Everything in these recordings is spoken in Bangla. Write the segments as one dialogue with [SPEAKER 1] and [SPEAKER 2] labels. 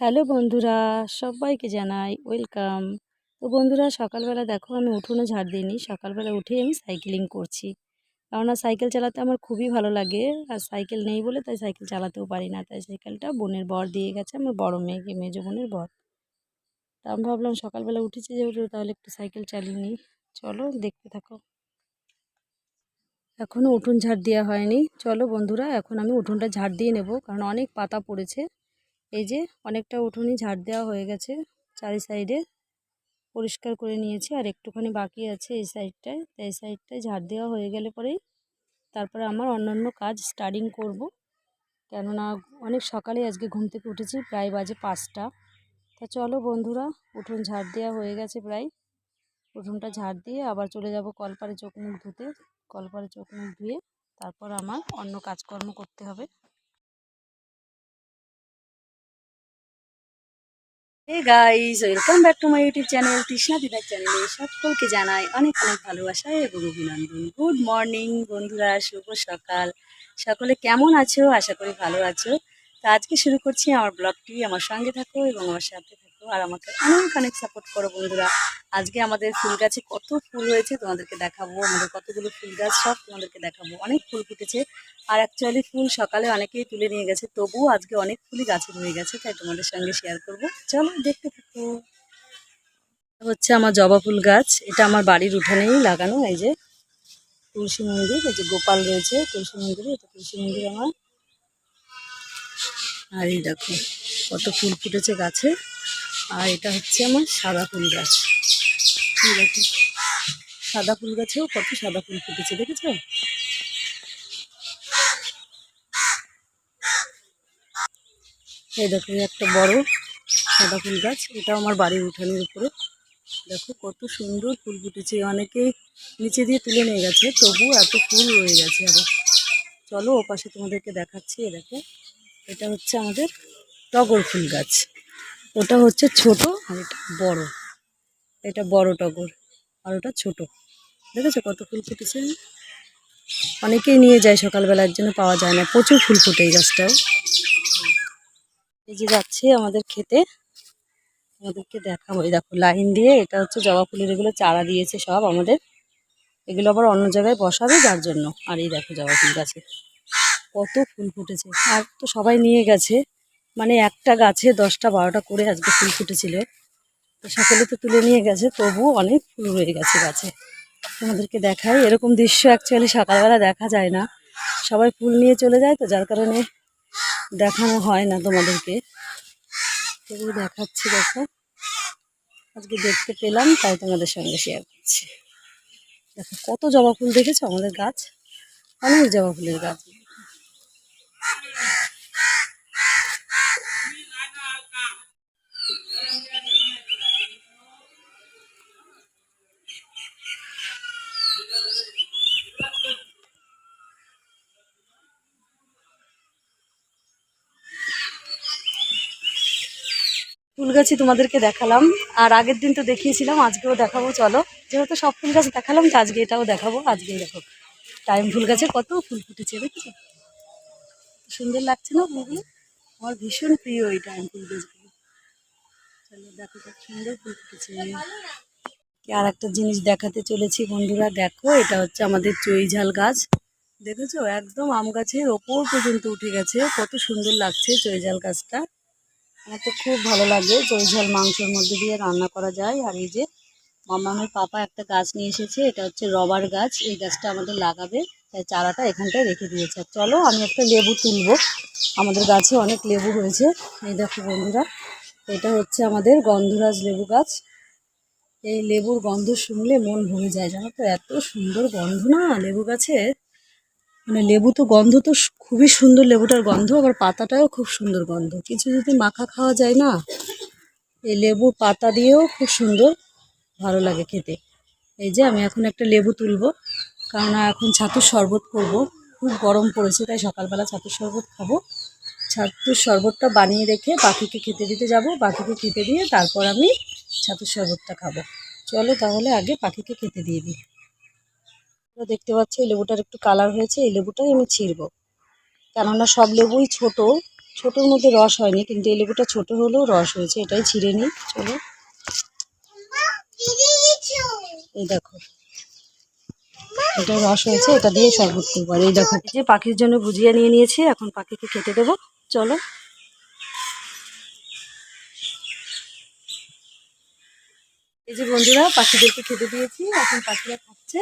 [SPEAKER 1] হ্যালো বন্ধুরা, সবাইকে জানাই ওয়েলকাম। তো বন্ধুরা, সকালবেলা দেখো আমি উঠোনে ঝাড় দিইনি, সকালবেলা উঠেই আমি সাইকেলিং করছি। কেননা সাইকেল চালাতে আমার খুবই ভালো লাগে, আর সাইকেল নেই বলে তাই সাইকেল চালাতেও পারি না। তাই সাইকেলটা বোনের বর দিয়ে গেছে, আমার বড় মেয়েকে, মেজো বোনের বর। তা আমি ভাবলাম সকালবেলা উঠেছি যেহেতু, তাহলে একটু সাইকেল চালিয়ে নিই। চলো দেখতে থাকো। এখনও উঠোন ঝাড় দেওয়া হয়নি। চলো বন্ধুরা, এখন আমি উঠোনটা ঝাড় দিয়ে নেব, কারণ অনেক পাতা পড়েছে। এই যে অনেকটা উঠোনই ঝাড় দেওয়া হয়ে গেছে, চারি সাইডে পরিষ্কার করে নিয়েছি আর একটুখানি বাকি আছে এই সাইডটায়। তো এই সাইডটায় ঝাড় দেওয়া হয়ে গেলে পরেই তারপরে আমার অন্যান্য কাজ স্টার্টিং করব। কেননা অনেক সকালে আজকে ঘুম থেকে উঠেছি, প্রায় বাজে পাঁচটা। তা চলো বন্ধুরা, উঠোন ঝাড় দেওয়া হয়ে গেছে প্রায়। উঠোনটা ঝাড় দিয়ে আবার চলে যাব কলপারে চোখ মুখ ধুতে। কলপারে চোখ মুখ ধুয়ে তারপর আমার অন্য কাজকর্ম করতে হবে। Hey guys welcome back to my YouTube channel Trishna দিদার চ্যানেলে সকলকে জানাই অনেক অনেক ভালোবাসা এবং অভিনন্দন। গুড মর্নিং বন্ধুরা, শুভ সকাল। সকলে কেমন আছো? আশা করি ভালো আছো। তো আজকে শুরু করছি আমার ব্লগটি। আমার সঙ্গে থাকো এবং আমার সাথে থাকো। আর আমাকে অনেক অনেক সাপোর্ট করো বন্ধুরা। আজকে আমাদের ফুল গাছে কত ফুল হয়েছে তোমাদেরকে দেখাবো। আমাদের কতগুলো ফুল গাছ সব তোমাদেরকে দেখাবো। অনেক ফুল ফুটেছে। আর অ্যাকচুয়ালি ফুল সকালে অনেকেই তুলে নিয়ে গেছে। তবুও আজকে অনেক ফুলই গাছে রয়ে গেছে, তাই তোমাদের সঙ্গে শেয়ার করব। চলো দেখতে থাকো। হচ্ছে আমার জবা ফুল গাছ। এটা আমার বাড়ির উঠানেই লাগানো, এই যে তুলসী মন্দির, এই যে গোপাল রয়েছে, তুলসী মন্দিরে, এটা তুলসী মন্দির আমার। আর এই দেখো, কত ফুল ফুটেছে গাছে। আর এটা হচ্ছে আমার সাদা ফুল গাছ। এই দেখো, সাদা ফুল গাছেও কত সাদা ফুল ফুটেছে, দেখেছ? এই দেখো একটা বড় সাদা ফুল গাছ, এটাও আমার বাড়ির উঠানের উপরে। দেখো, কত সুন্দর ফুল ফুটেছে অনেকে নিচে দিয়ে তুলে নিয়ে গেছে তবু এত ফুল রয়ে গেছে আরও। চলো ও পাশে তোমাদেরকে দেখাচ্ছি এ দেখো, এটা হচ্ছে আমাদের টগর ফুল গাছ। ওটা হচ্ছে ছোট আর এটা বড়। এটা বড় টগর আর ওটা ছোট। দেখেছ কত ফুল ফুটেছে? অনেকেই নিয়ে যায় সকালবেলার জন্য, পাওয়া যায় না। প্রচুর ফুল ফুটে এই গাছটাও। এই যে যাচ্ছে আমাদের খেতে। আমাদেরকে দেখাবো। এই দেখো, লাইন দিয়ে এটা হচ্ছে জবা ফুলের, এগুলো চারা দিয়েছে সব আমাদের। এগুলো আবার অন্য জায়গায় বসাবে যার জন্য। আর এই দেখো জবা ফুল গাছে। কত ফুল ফুটেছে। আর তো সবাই নিয়ে গেছে। মানে একটা গাছে দশটা বারোটা করে আজকে ফুল ফুটেছিল। তো সকলে তো তুলে নিয়ে গেছে, তবুও অনেক ফুল রয়ে গেছে গাছে। তোমাদেরকে দেখাই, এরকম দৃশ্য অ্যাকচুয়ালি সকালবেলা দেখা যায় না। সবাই ফুল নিয়ে চলে যায় তো, যার কারণে দেখানো হয় না তোমাদেরকে। তবু দেখাচ্ছি দেখো। আজকে দেখতে পেলাম, তাই তোমাদের সঙ্গে শেয়ার করছি। দেখো, কত জবা ফুল দেখেছ? আমাদের গাছ, অনেক জবা ফুলের গাছ। গাছই তোমাদেরকে দেখালাম। আর আগের দিন তো দেখিয়েছিলাম, আজকেও দেখাবো, চলো। যেহেতু সব ফুল গাছ দেখালাম, তো আজকে এটাও দেখাবো, আজকেই দেখো। টাইম ফুল গাছে কত ফুল ফুটেছে, দেখেছ? সুন্দর লাগছে না ফুলগুলো? আমার ভীষণ প্রিয় এই টাইম ফুল গাছগুলো চলো দেখো কত সুন্দর ফুল ফুটেছে। আর একটা জিনিস দেখাতে চলেছি বন্ধুরা, দেখো, এটা হচ্ছে আমাদের চই ঝাল গাছ। দেখেছ? একদম আম গাছের ওপর পর্যন্ত উঠে গেছে। কত সুন্দর লাগছে চই ঝাল গাছটা। আমার তো খুব ভালো লাগে চই ঝাল মাংসের মধ্যে দিয়ে রান্না করা যায়। আর এই যে মামামের পাপা একটা গাছ নিয়ে এসেছে, এটা হচ্ছে রবার গাছ। এই গাছটা আমাদের লাগাবে, তাই চারাটা এখানটায় রেখে দিয়েছে। আর চলো, আমি একটা লেবু তুলবো। আমাদের গাছে অনেক লেবু হয়েছে। এই দেখো বন্ধুরা, এটা হচ্ছে আমাদের গন্ধরাজ লেবু গাছ। এই লেবুর গন্ধ শুনলে মন ভরে যায়, জানো তো? এত সুন্দর গন্ধ না লেবু গাছে মানে লেবু তো গন্ধ তো খুবই সুন্দর লেবুটার গন্ধ, আবার পাতাটাও খুব সুন্দর গন্ধ। কিছু যদি মাখা খাওয়া যায় না, এই লেবুর পাতা দিয়েও খুব সুন্দর ভালো লাগে খেতে। এই যে আমি এখন একটা লেবু তুলবো কারণ এখন ছাতুর শরবত করব। খুব গরম পড়েছে, তাই সকালবেলা ছাতুর শরবত খাব। ছাতুর শরবতটা বানিয়ে রেখে পাখিকে খেতে দিতে যাব পাখিকে খেতে দিয়ে তারপর আমি ছাতুর শরবতটা খাব। চলো তাহলে আগে পাখিকে খেতে দিয়ে দিই। তোমরা দেখতে পাচ্ছ, এই লেবুটার একটু কালার হয়েছে, এই লেবুটাই আমি ছিঁড়বো। কেননা সব লেবুই ছোট, ছোটোর মধ্যে রস হয়নি, কিন্তু এই লেবুটা ছোট হলেও রস হয়েছে, এটাই ছিঁড়ে নিই, চলো। এই দেখো, এটা রস হয়েছে, এটা দিয়ে শরবত করব এই দেখো যে পাখির জন্য ভুজিয়া নিয়ে নিয়েছি, এখন পাখিকে খেতে দেবো, চলো। এই যে বন্ধুরা, পাখিদেরকে খেতে দিয়েছি, এখন পাখিরা খাচ্ছে।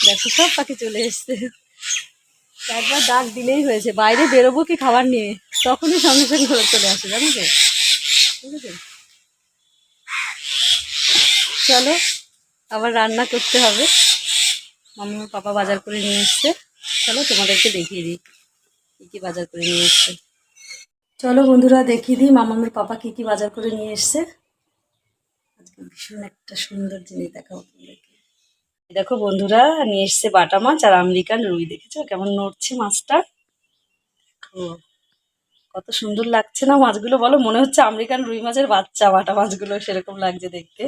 [SPEAKER 1] দেখো, সব পাখি চলে এসছে। একবার ডাক দিলেই হয়েছে, বাইরে বেরোবো কি খাবার নিয়ে? তখনই সঙ্গে সঙ্গে ঘরে চলে আসে জানো তো? চলো, আবার রান্না করতে হবে। মাম্মার পাপা বাজার করে নিয়ে এসছে। চলো, তোমাদেরকে দেখিয়ে দিই, কী কী বাজার করে নিয়ে এসছে। চলো বন্ধুরা, দেখিয়ে দিই, মামামের পাপা কী কী বাজার করে নিয়ে এসছে। আজকে ভীষণ একটা সুন্দর জিনিস দেখাবো তোমাদেরকে। দেখো বন্ধুরা, নিয়ে এসছে বাটা মাছ আর আমেরিকান রুই, দেখেছ? কেমন নড়ছে মাছটা? দেখো, কত সুন্দর লাগছে না মাছগুলো, বলো, মনে হচ্ছে আমেরিকান রুই মাছের বাচ্চা বাটা মাছগুলো সেরকম লাগছে দেখতে।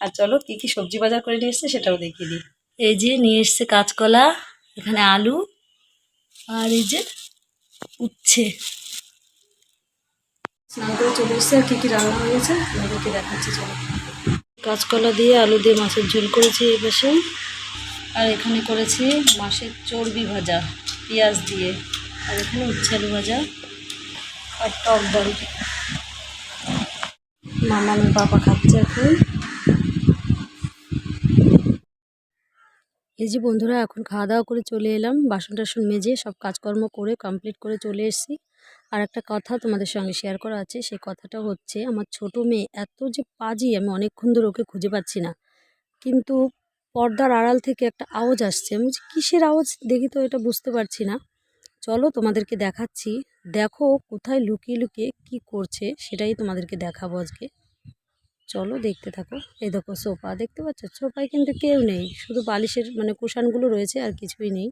[SPEAKER 1] আর চলো, কি কি সবজি বাজার করে নিয়ে এসছে সেটাও দেখিয়ে দিই। এই যে নিয়ে এসছে কাঁচকলা, এখানে আলু, আর এই যে উচ্ছে। স্নান করে চলে এসছে, আর কী কী রান্না হয়েছে আপনাদেরকে দেখাচ্ছি, চলো। কাঁচকলা দিয়ে আলু দিয়ে মাছের ঝোল করেছি এই পাশে। আর এখানে করেছি মাছের চর্বি ভাজা, পেঁয়াজ দিয়ে। আর এখানে উচ্ছালু ভাজা আর টক ডাল মামা আমার পাপা খাচ্ছে এখন। এই যে বন্ধুরা, এখন খাওয়া দাওয়া করে চলে এলাম। বাসন টাসন মেজে সব কাজকর্ম করে কমপ্লিট করে চলে এসেছি। আর একটা কথা তোমাদের সঙ্গে শেয়ার করা আছে সেই কথাটা হচ্ছে আমার ছোট মেয়ে এত যে পাজি আমি অনেকক্ষণ ধরে ওকে খুঁজে পাচ্ছি না। কিন্তু পর্দার আড়াল থেকে একটা আওয়াজ আসছে। আমি বলছি, কিসের আওয়াজ? দেখি তো এটা বুঝতে পারছি না। চলো তোমাদেরকে দেখাচ্ছি। দেখো কোথায় লুকিয়ে লুকিয়ে কি করছে সেটাই তোমাদেরকে দেখাবো আজকে। চলো দেখতে থাকো। এই দেখো সোফা দেখতে পাচ্ছ? সোফায় কিন্তু কেউ নেই। শুধু বালিশের মানে কুশানগুলো রয়েছে আর কিছুই নেই।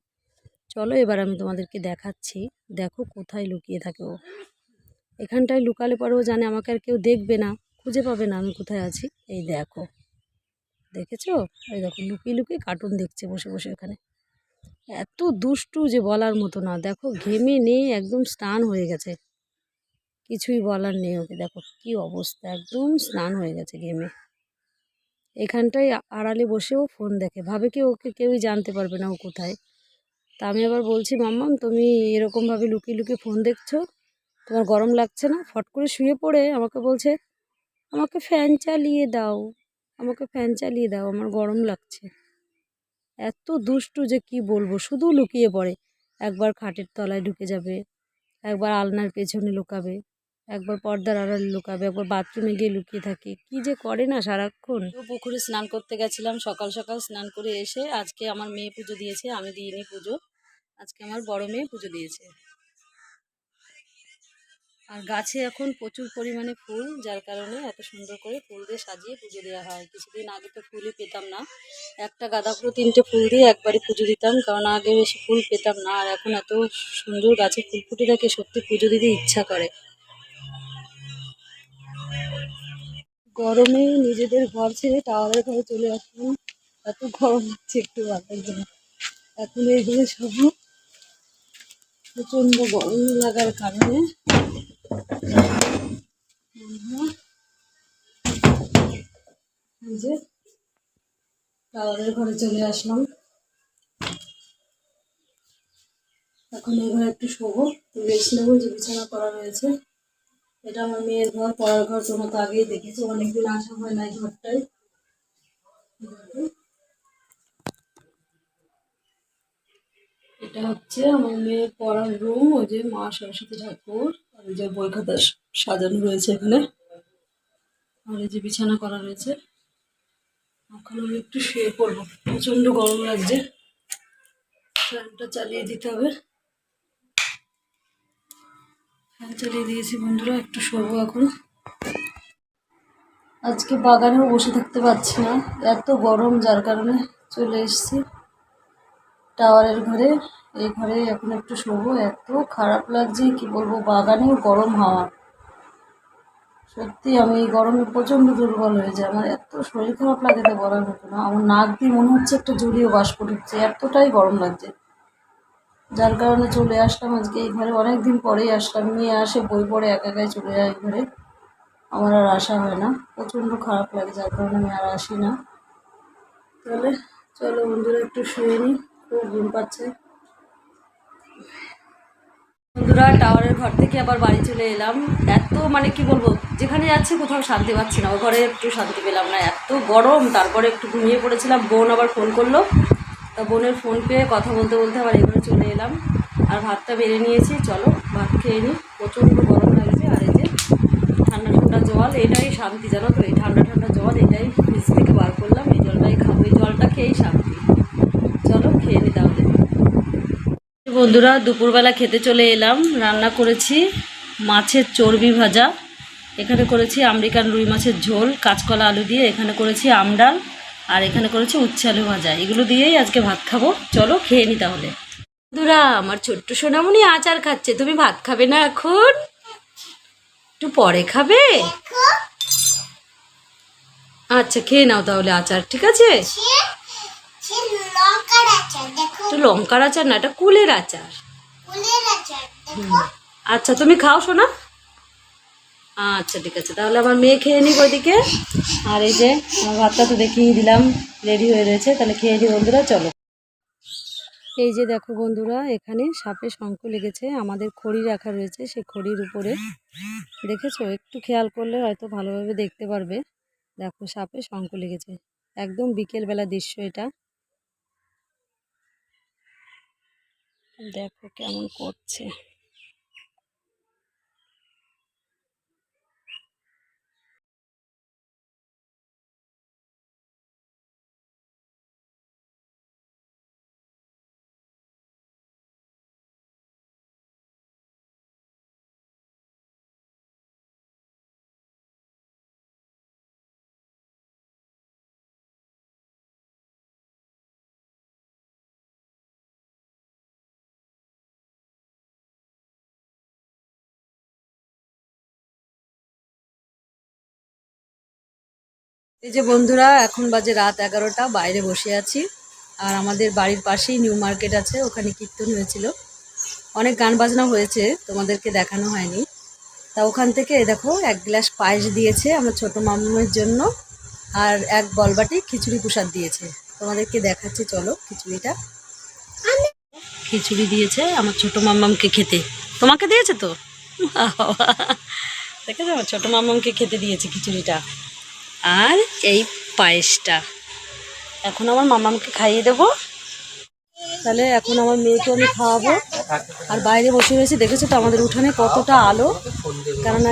[SPEAKER 1] চলো এবার আমি তোমাদেরকে দেখাচ্ছি। দেখো কোথায় লুকিয়ে থাকে ও। এখানটায় লুকালে পরেও জানে আমাকে আর কেউ দেখবে না। খুঁজে পাবে না আমি কোথায় আছি। এই দেখো। দেখেছ? এই দেখো, লুকিয়ে লুকিয়ে কার্টুন দেখছে বসে বসে এখানে। এত দুষ্টু যে বলার মতো না। দেখো, ঘেমে নেই, একদম স্নান হয়ে গেছে। কিছুই বলার নেই ওকে। দেখো কি অবস্থা, একদম স্নান হয়ে গেছে ঘেমে। এখানটায় আড়ালে বসেও ফোন দেখে। ভাবে কি ওকে কেউই জানতে পারবে না ও কোথায়। তা আমি আবার বলছি মাম্মাম তুমি এরকমভাবে লুকিয়ে লুকিয়ে ফোন দেখছ? তোমার গরম লাগছে না? ফট করে শুয়ে পড়ে। আমাকে বলছে, আমাকে ফ্যান চালিয়ে দাও। আমাকে ফ্যান চালিয়ে দাও। আমার গরম লাগছে। এত দুষ্টু যে কি বলব? শুধু লুকিয়ে পড়ে। একবার খাটের তলায় ঢুকে যাবে। একবার আলনার পেছনে লুকাবে। একবার পর্দার আড়ালে লুকাবে। একবার বাথরুমে গিয়ে লুকিয়ে থাকে। কি যে করে না সারাক্ষণ? পুকুরে স্নান করতে গেছিলাম। সকাল সকাল স্নান করে এসে আজকে আমার মেয়ে পুজো দিয়েছে। আমি দিইনি পুজো। আজকে আমার বড় মেয়ে পুজো দিয়েছে। আর গাছে এখন প্রচুর পরিমাণে ফুল, যার কারণে এত সুন্দর করে ফুল দিয়ে সাজিয়ে পুজো দেওয়া হয়। কিছুদিন আগে তো ফুলই পেতাম না। একটা গাঁদা ফুল তিনটে ফুল দিয়ে একবারে পুজো দিতাম, কারণ আগে বেশি ফুল পেতাম না, আর এখন এত সুন্দর গাছে ফুল ফুটে থাকে, সত্যি পুজো দিতে ইচ্ছা করে। গরমে নিজেদের ঘর ছেড়ে টাওয়ারের ঘরে চলে আসলাম। এত গরম হচ্ছে একটু বাতার জন্য। এখন এইগুলো সব প্রচণ্ড গরম লাগার কারণে। যে ঘরে চলে আসলাম। এখন এই ঘরে একটু শোবো। রেস্ট নেব যে বিছানা করা রয়েছে এটা আমার মেয়ের ঘর, পড়ার ঘর, তোমরা তো আগেই দেখেছ। অনেকদিন আসা হয় না এই ঘরটায়। এটা হচ্ছে আমার মেয়ের পড়ার রুম ওই যে মা সরস্বতী ঠাকুর আর যে বই খাতা সাজানো রয়েছে এখানে। আর এই যে বিছানা করা রয়েছে। এখন আমি একটু শুয়ে পড়ব। প্রচণ্ড গরম লাগছে। ফ্যানটা চালিয়ে দিতে হবে। ফ্যান চালিয়ে দিয়েছি বন্ধুরা, একটু শোবো এখন। আজকে বাগানেও বসে থাকতে পারছি না। এত গরম, যার কারণে চলে এসেছি। টাওয়ারের ঘরে। এই ঘরে এখন একটু শোবো, এত খারাপ লাগছে, কি বলব বাগানেও গরম হাওয়া। সত্যি আমি গরমে প্রচণ্ড দুর্বল হয়ে যায় আমার এত শরীর খারাপ লাগে তো বলার মতো না। আমার নাক দিয়ে মনে হচ্ছে একটা জলীয় বাষ্প ঢুকছে, এতটাই গরম লাগছে। যার কারণে চলে আসলাম আজকে এই ঘরে অনেক দিন পরেই আসলাম নিয়ে আসে, বই পড়ে, একা একাই চলে যায় ঘরে। আমার আর আসা হয় না, প্রচণ্ড খারাপ লাগে, যার কারণে আমি আর আসি না। তাহলে চলো বন্ধুরা একটু শুয়ে নিই খুব ঘুম পাচ্ছে। বন্ধুরা, টাওয়ারের ঘর থেকে আবার বাড়ি চলে এলাম। এত মানে কি বলব, যেখানে যাচ্ছি কোথাও শান্তি পাচ্ছি না। ওই ঘরে একটু শান্তি পেলাম না। এত গরম, তারপরে একটু ঘুমিয়ে পড়েছিলাম। বোন আবার ফোন করল। তা বোনের ফোন পেয়ে কথা বলতে বলতে আবার এবারে চলে এলাম। আর ভাতটা বেড়ে নিয়েছি। চলো, ভাত খেয়ে নিই। প্রচণ্ড গরম লাগছে। আর এই যে ঠান্ডা ঠান্ডা জল, এটাই শান্তি জানো তো? এই ঠান্ডা ঠান্ডা জল, এটাই ফ্রিজ থেকে বার করলাম। এই জলটাই খাব। এই জলটা খেয়েই শান্তি চলো খেয়ে নি তাহলে বন্ধুরা দুপুরবেলা খেতে চলে এলাম। রান্না করেছি মাছের চর্বি ভাজা। এখানে করেছি আমেরিকান রুই মাছের ঝোল কাঁচকলা আলু দিয়ে। এখানে করেছি আমডাল আর এখানে করেছি উচ্ছে আলু ভাজা। এগুলো দিয়েই আজকে ভাত খাব। চলো খেয়ে নি তাহলে। বন্ধুরা আমার ছোট্ট সোনামণি আচার খাচ্ছে। তুমি ভাত খাবে না এখন? একটু পরে খাবে? আচ্ছা খেয়ে নাও তাহলে আচার ঠিক আছে?
[SPEAKER 2] লঙ্কার আচার
[SPEAKER 1] না এটা কুলের আচার। আচ্ছা তুমি খাও শোনা আচ্ছা ঠিক আছে তাহলে আমার মেয়ে খেয়ে নিক ওইদিকে। আর এই যে আমার ভাতটা তো দেখিয়ে দিলাম রেডি হয়ে রয়েছে তাহলে খেয়ে নিই বন্ধুরা চলো। এই যে দেখো বন্ধুরা এখানে সাপে শঙ্খ লেগেছে আমাদের খড়ি রাখা রয়েছে সেই খড়ির উপরে। দেখেছ? একটু খেয়াল করলে হয়তো ভালোভাবে দেখতে পারবে। দেখো সাপে শঙ্খ লেগেছে। একদম বিকেলবেলা দৃশ্য এটা। দেখো কেমন করছে। এই যে বন্ধুরা এখন বাজে রাত এগারোটা বাইরে বসে আছি। আর আমাদের বাড়ির পাশেই নিউ মার্কেট আছে ওখানে কীর্তন হয়েছিল। অনেক গান বাজনা হয়েছে তোমাদেরকে দেখানো হয়নি। তা ওখান থেকে দেখো এক গ্লাস পায়েস দিয়েছে আমার ছোট মামুমের জন্য আর এক বলবাটি খিচুড়ি প্রসাদ দিয়েছে। তোমাদেরকে দেখাচ্ছি চলো খিচুড়িটা। খিচুড়ি দিয়েছে আমার ছোট মাম্মামকে খেতে। তোমাকে দিয়েছে তো? দেখেছ আমার ছোট মাম্মামকে খেতে দিয়েছে খিচুড়িটা। আর এই পায়েসটা। এখন আমার মামামকে খাইয়ে দেবো। তাহলে এখন আমার মেয়েকে আমি খাওয়াবো। আর বাইরে বসে রয়েছে, দেখেছ তো আমাদের উঠানে কতটা আলো?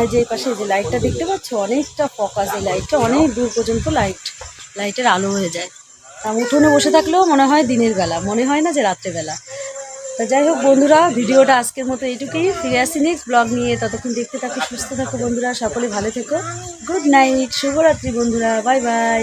[SPEAKER 1] এই যে পাশে যে লাইটটা দেখতে পাচ্ছ, অনেকটা ফোকাস এই লাইটটা অনেক দূর পর্যন্ত লাইট লাইটের আলো হয়ে যায়। তা উঠোনে বসে থাকলেও মনে হয় দিনের বেলা, মনে হয় না যে রাত্রেবেলা। তা যাই হোক বন্ধুরা, ভিডিওটা আজকের মতো এইটুকুই। ফিরে আসি নেক্সট ব্লগ নিয়ে। ততক্ষণ দেখতে থাকো, সুস্থ থাকো বন্ধুরা, সকলে ভালো থেকো। গুড নাইট শুভরাত্রি বন্ধুরা বাই বাই